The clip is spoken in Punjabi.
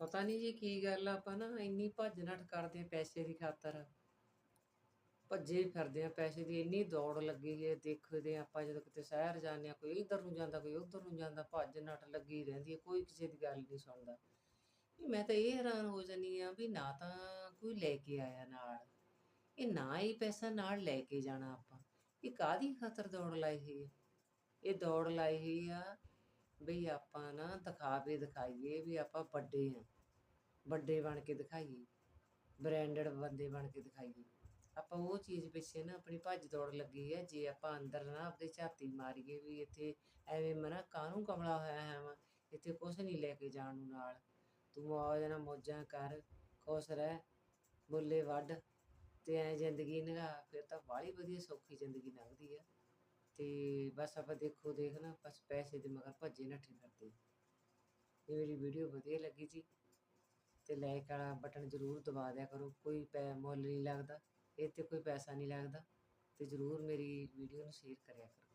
ਪਤਾ ਨਹੀਂ ਜੀ ਕੀ ਗੱਲ ਆ, ਆਪਾਂ ਨਾ ਇੰਨੀ ਭੱਜ ਨੱਠ ਕਰਦੇ ਆ ਪੈਸੇ ਦੀ ਖਾਤਰ। ਭੱਜੇ ਫਿਰਦੇ ਆ ਪੈਸੇ ਦੀ, ਇੰਨੀ ਦੌੜ ਲੱਗੀ ਹੈ ਦੇਖਦੇ ਆ ਆਪਾਂ ਜਦੋਂ ਕਿਤੇ ਸ਼ਹਿਰ ਜਾਂਦੇ ਆ, ਕੋਈ ਇੱਧਰ ਨੂੰ ਜਾਂਦਾ, ਕੋਈ ਉੱਧਰ ਨੂੰ ਜਾਂਦਾ, ਭੱਜ ਨੱਠ ਲੱਗੀ ਰਹਿੰਦੀ ਹੈ ਕੋਈ ਕਿਸੇ ਦੀ ਗੱਲ ਨਹੀਂ ਸੁਣਦਾ। ਮੈਂ ਤਾਂ ਇਹ ਹੈਰਾਨ ਹੋ ਜਾਂਦੀ ਆ ਵੀ ਨਾ ਤਾਂ ਕੋਈ ਲੈ ਕੇ ਆਇਆ ਨਾਲ, ਇਹ ਨਾ ਹੀ ਪੈਸਾ ਨਾਲ ਲੈ ਕੇ ਜਾਣਾ ਆਪਾਂ। ਇਹ ਕਾਹਦੀ ਖਾਤਰ ਦੌੜ ਲਾਈ ਹੋਈ ਹੈ ਇਹ ਦੌੜ ਲਾਈ ਹੋਈ ਆ ਬਈ ਆਪਾਂ ਨਾ ਦਿਖਾਵੇ ਦਿਖਾਈਏ ਵੀ ਆਪਾਂ ਵੱਡੇ ਆ। ਵੱਡੇ ਬਣ ਕੇ ਦਿਖਾਈਏ। ਬ੍ਰਾਂਡਡ ਬੰਦੇ ਬਣ ਕੇ ਦਿਖਾਈਏ। ਆਪਾਂ ਉਹ ਚੀਜ਼ ਪਿੱਛੇ ਨਾ ਆਪਣੀ ਭੱਜ ਦੌੜ ਲੱਗੀ ਹੈ ਜੇ ਆਪਾਂ ਅੰਦਰ ਨਾ ਆਪਦੇ ਝਾਤੀ ਮਾਰੀਏ ਵੀ ਇੱਥੇ ਐਵੇਂ ਮਨਾ ਕਾਹਨੂੰ ਕਮਲਾ ਹੋਇਆ ਹੈ ਵਾ, ਇੱਥੇ ਕੁਛ ਨਹੀਂ ਲੈ ਕੇ ਜਾਣ ਨੂੰ ਨਾਲ। ਤੂੰ ਮੌਜ ਨਾਲ ਮੌਜਾਂ ਕਰ, ਖੁਸ਼ ਰਹਿ, ਬੁੱਲੇ ਵੱਢ ਤੇ ਐ ਜ਼ਿੰਦਗੀ ਨਿਗਾ ਫਿਰ ਤਾਂ ਬਾਹਲੀ ਵਧੀਆ ਸੌਖੀ ਜ਼ਿੰਦਗੀ ਲੰਘਦੀ ਆ। ਤੇ ਬਸ ਆਪਾਂ ਦੇਖੋ, ਦੇਖ ਨਾ ਬਸ ਪੈਸੇ ਦੇ ਮਗਰ ਭੱਜੇ ਨੱਠੇ ਕਰਦੇ ਇਹ ਮੇਰੀ ਵੀਡੀਓ ਵਧੀਆ ਲੱਗੀ ਜੀ, ਤੇ ਲਾਈਕ ਵਾਲਾ ਬਟਨ ਜ਼ਰੂਰ ਦਬਾ ਦਿਆ ਕਰੋ। ਕੋਈ ਪੈ, ਮੁੱਲ ਨਹੀਂ ਲੱਗਦਾ ਇਹ ਤੇ ਕੋਈ ਪੈਸਾ ਨਹੀਂ ਲੱਗਦਾ, ਤੇ ਜ਼ਰੂਰ ਮੇਰੀ ਵੀਡੀਓ ਨੂੰ ਸ਼ੇਅਰ ਕਰਿਆ ਕਰੋ।